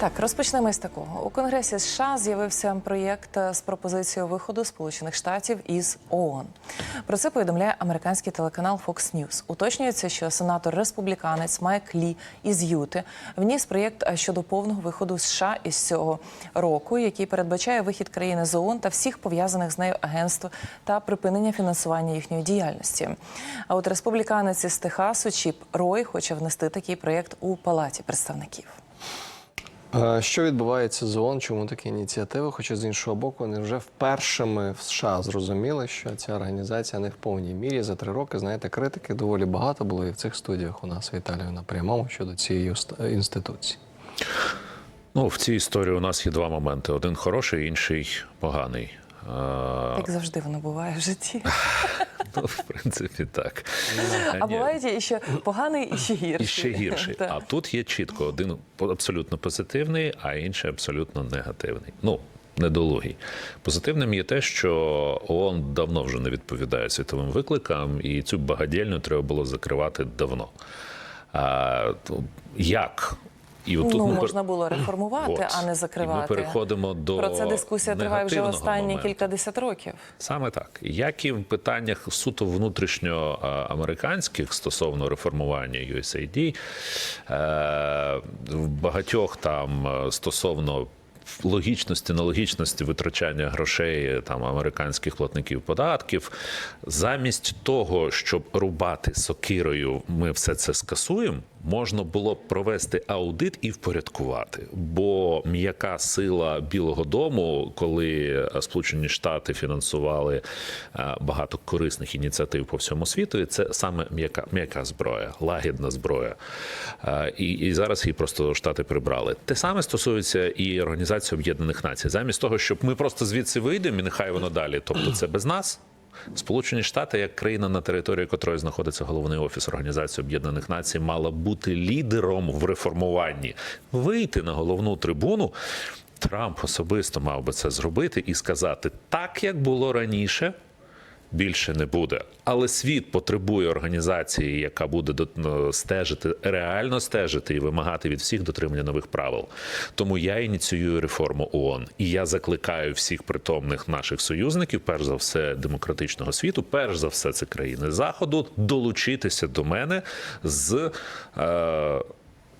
Так, розпочнемо із такого. У Конгресі США з'явився проєкт з пропозицією виходу Сполучених Штатів із ООН. Про це повідомляє американський телеканал Fox News. Уточнюється, що сенатор республіканець Майк Лі із Юти вніс проєкт е, щодо повного виходу США із цього року, який передбачає вихід країни з ООН та всіх пов'язаних з нею агентств та припинення фінансування їхньої діяльності. А от республіканець із Техасу Чіп Рой хоче внести такий проєкт у палаті представників. Е, Що відбувається з ООН? Чому такі ініціативи? Хоча з іншого боку, вони вже вперше ми в США зрозуміли, що ця організація не в повній мірі за три роки. Знаєте, критики доволі багато було і в цих студіях у нас в Італії на прямому щодо цієї інституції. Ну, в цій історії у нас є два моменти: один хороший, інший поганий. Е, Як завжди воно буває в житті. Ну, в принципі, так. А Ні. бувають і ще поганий, і ще гірший. І ще гірший. Так. А тут є чітко один абсолютно позитивний, а інший абсолютно негативний. Ну, недолугий. Позитивним є те, що ООН давно вже не відповідає світовим викликам, і цю багадільню треба було закривати давно. А, то як? І отут ну, ми можна було реформувати, От. а не І ми переходимо до Про це дискусія триває вже останні моменту. кількадесят років. Саме так, як і в питаннях суто внутрішньоамериканських стосовно реформування USAID, е, в багатьох там е, стосовно логічності, нелогічності витрачання грошей там американських платників податків, замість того, щоб рубати сокирою, ми все це скасуємо. Можна було б провести аудит і впорядкувати, бо м'яка сила Білого Дому, коли Сполучені Штати фінансували е, багато корисних ініціатив по всьому світу, і це саме м'яка м'яка зброя, лагідна зброя. Е, І, і зараз її просто штати прибрали. Те саме стосується і Організації Об'єднаних Націй. Замість того, щоб ми просто звідси вийдемо, і нехай воно далі, тобто це без нас. Сполучені Штати, як країна, на території якої знаходиться головний офіс Організації Об'єднаних Націй, мала бути лідером в реформуванні, вийти на головну трибуну. Трамп особисто мав би це зробити і сказати так, як було раніше. Більше не буде, але світ потребує організації, яка буде ну, стежити, реально стежити і вимагати від всіх дотримання нових правил. Тому я ініціюю реформу ООН. і я закликаю всіх притомних наших союзників, перш за все, демократичного світу, перш за все, це країни заходу, долучитися до мене з е,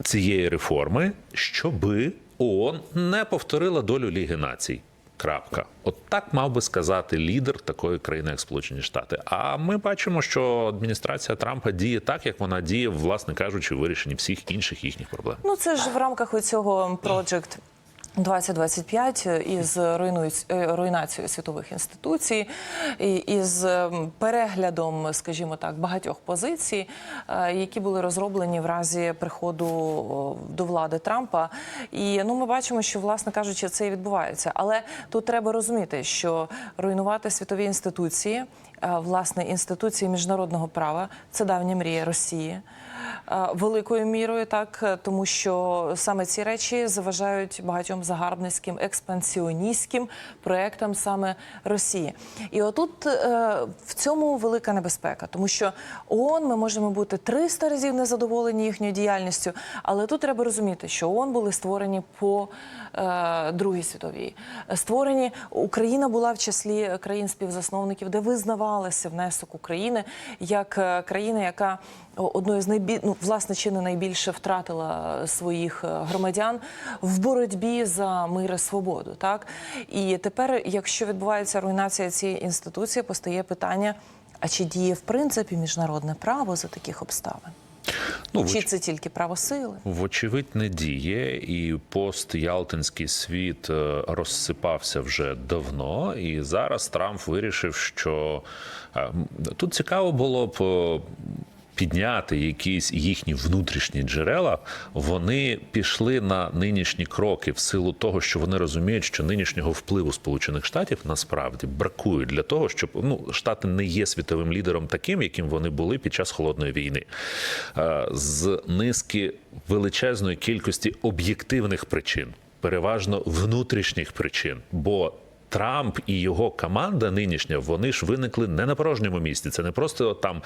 цієї реформи, щоби ООН не повторила долю Ліги націй. Крапка, от так мав би сказати лідер такої країни, як Сполучені Штати. А ми бачимо, що адміністрація Трампа діє так, як вона діє, власне кажучи, в вирішенні всіх інших їхніх проблем. Ну це ж в рамках цього Project 2025 із руйнують- е, руйнацією світових інституцій, із ем, переглядом, скажімо так, багатьох позицій, е, які були розроблені в разі приходу до влади Трампа. І ну ми бачимо, що власне кажучи, це і відбувається. Але тут треба розуміти, що руйнувати світові інституції, е, власне, інституції міжнародного права це давня мрія Росії. Е, великою мірою, так е, тому що саме ці речі заважають багатьом загарбницьким експансіоністським проектам саме Росії. І отут е, в цьому велика небезпека, тому що ООН ми можемо бути 300 разів незадоволені їхньою діяльністю, але тут треба розуміти, що ООН були створені по Другій світовій. Створені Україна була в числі країн співзасновників, де визнавалося внесок України як країна, яка одною з найбіль... ну, власне чи не найбільше втратила своїх е, громадян в боротьбі за мир і свободу. Так і тепер, якщо відбувається руйнація цієї інституції, постає питання: а чи діє в принципі міжнародне право за таких обставин? Ну, Чи це тільки право сили? Вочевидь, не діє, і пост-Ялтинський світ е, розсипався вже давно. І зараз Трамп вирішив, що е, тут цікаво було б. Підняти якісь їхні внутрішні джерела, вони пішли на нинішні кроки в силу того, що вони розуміють, що нинішнього впливу Сполучених Штатів насправді бракує для того, щоб ну штати не є світовим лідером таким, яким вони були під час холодної війни, Е, з низки величезної кількості об'єктивних причин, переважно внутрішніх причин, бо Трамп і його команда нинішня, вони ж виникли не на порожньому місці. Це не просто там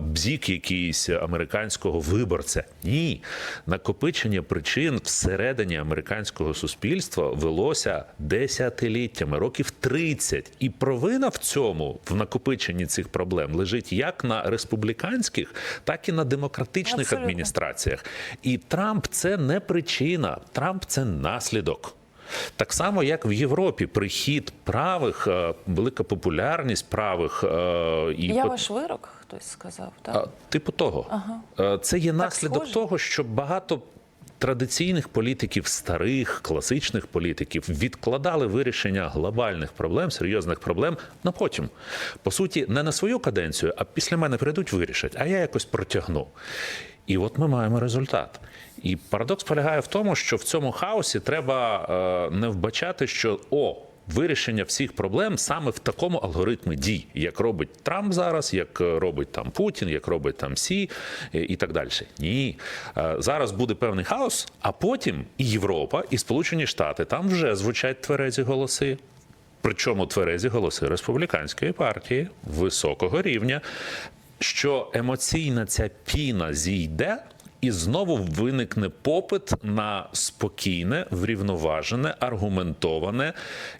бзік якийсь американського виборця. Ні, накопичення причин всередині американського суспільства велося десятиліттями, років 30. І провина в цьому, в накопиченні цих проблем, лежить як на республіканських, так і на демократичних Абсолютно. адміністраціях. І Трамп це не причина, Трамп це наслідок. Так само, як в Європі, прихід правих, е, велика популярність правих е, і Я ваш вирок, хтось сказав. Так? Типу того, Е, це є наслідок схоже. того, що багато традиційних політиків, старих класичних політиків, відкладали вирішення глобальних проблем, серйозних проблем на потім. По суті, не на свою каденцію, а після мене прийдуть, вирішать, а я якось протягну. І от ми маємо результат. І парадокс полягає в тому, що в цьому хаосі треба е, не вбачати, що о. Вирішення всіх проблем саме в такому алгоритмі дій, як робить Трамп зараз, як е, робить там Путін, як робить там Сі е, і так далі. Ні, зараз буде певний хаос, а потім і Європа, і Сполучені Штати там вже звучать тверезі голоси. Причому тверезі голоси республіканської партії високого рівня, що емоційна ця піна зійде. І знову виникне попит на спокійне, врівноважене, аргументоване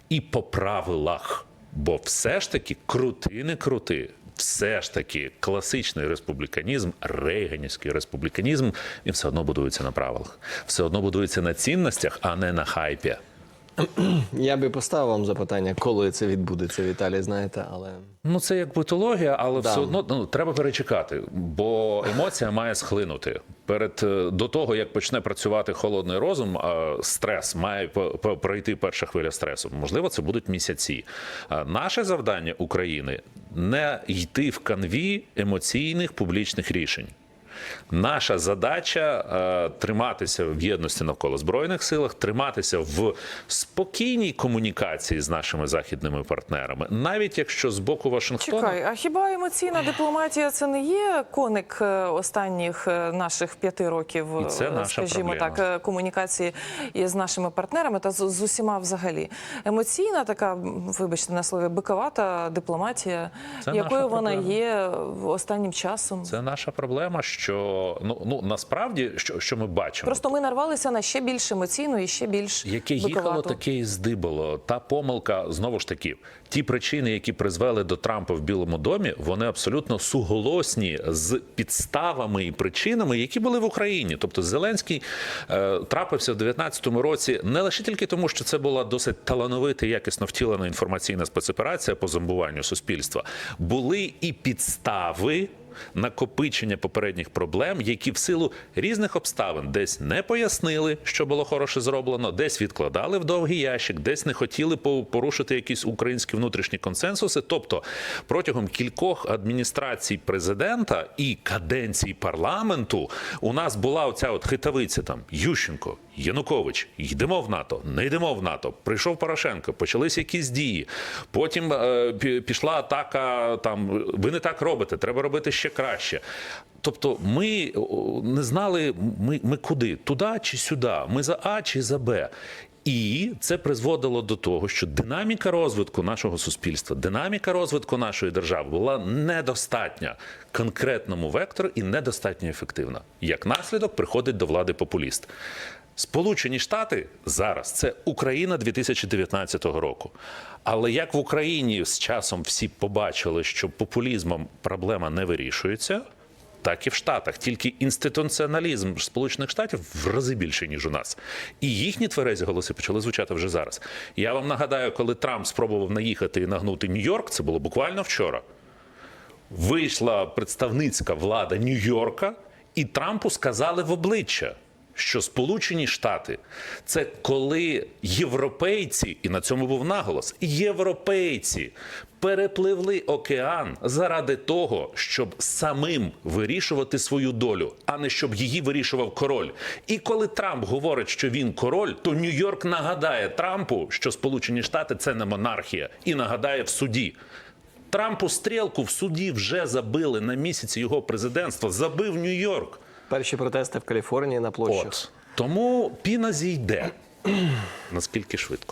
і по правилах. Бо все ж таки крути, не крути. Все ж таки класичний республіканізм, рейганівський республіканізм, він все одно будується на правилах, все одно будується на цінностях, а не на хайпі. Я би поставив вам запитання, коли це відбудеться, Віталій, знаєте, але Ну, це як битологія, але Да. все одно ну, треба перечекати, бо емоція має схлинути. Перед е, до того, як почне працювати холодний розум, стрес має пройти перша хвиля стресу. Можливо, це будуть місяці. Наше завдання України не йти в канві емоційних публічних рішень. Наша задача е, триматися в єдності навколо збройних силах, триматися в спокійній комунікації з нашими західними партнерами, навіть якщо з боку Вашингтона Чекай, а хіба емоційна дипломатія це не є коник е, останніх е, наших п'яти років, І це наша скажімо проблема. так, комунікації із нашими партнерами та з, з усіма взагалі? Емоційна така, вибачте на слові, биковата дипломатія, Це якою вона є останнім часом. це наша проблема. Що ну ну насправді що, що ми бачимо. Просто ми нарвалися на ще більш емоційну і ще більш Яке їхало, таке і здибало. Та помилка знову ж таки. Ті причини, які призвели до Трампа в Білому домі, вони абсолютно суголосні з підставами і причинами, які були в Україні. Тобто Зеленський е, трапився в 19-му році не лише тільки тому, що це була досить талановита і якісно втілена інформаційна спецоперація по зомбуванню суспільства. Були і підстави накопичення попередніх проблем, які в силу різних обставин десь не пояснили, що було хороше зроблено, десь відкладали в довгий ящик, десь не хотіли по- порушити якісь українські внутрішні консенсуси. Тобто протягом кількох адміністрацій президента і каденцій парламенту у нас була оця от хитавиця там Ющенко. Янукович, йдемо в НАТО, не йдемо в НАТО. Прийшов Порошенко, почалися якісь дії. Потім е, пішла атака. Там ви не так робите, треба робити ще краще. Тобто, ми не знали, ми, ми куди туди чи сюди, ми за А чи за Б. І це призводило до того, що динаміка розвитку нашого суспільства, динаміка розвитку нашої держави була недостатня конкретному вектору і недостатньо ефективна. Як наслідок приходить до влади популіст. Сполучені Штати зараз це Україна 2019 року. Але як в Україні з часом всі побачили, що популізмом проблема не вирішується, так і в Штатах. Тільки інституціоналізм Сполучених Штатів в рази більше, ніж у нас. І їхні тверезі голоси почали звучати вже зараз. Я вам нагадаю, коли Трамп спробував наїхати і нагнути Нью-Йорк, це було буквально вчора вийшла представницька влада Нью-Йорка, і Трампу сказали в обличчя, що Сполучені Штати це коли європейці, і на цьому був наголос, європейці перепливли океан заради того, щоб самим вирішувати свою долю, а не щоб її вирішував король. І коли Трамп говорить, що він король, то Нью-Йорк нагадає Трампу, що Сполучені Штати це не монархія, і нагадає в суді. Трампу стрілку в суді вже забили на місяці його президентства. Забив Нью-Йорк. Перші протести в Каліфорнії на площах. От тому піна зійде. Наскільки швидко?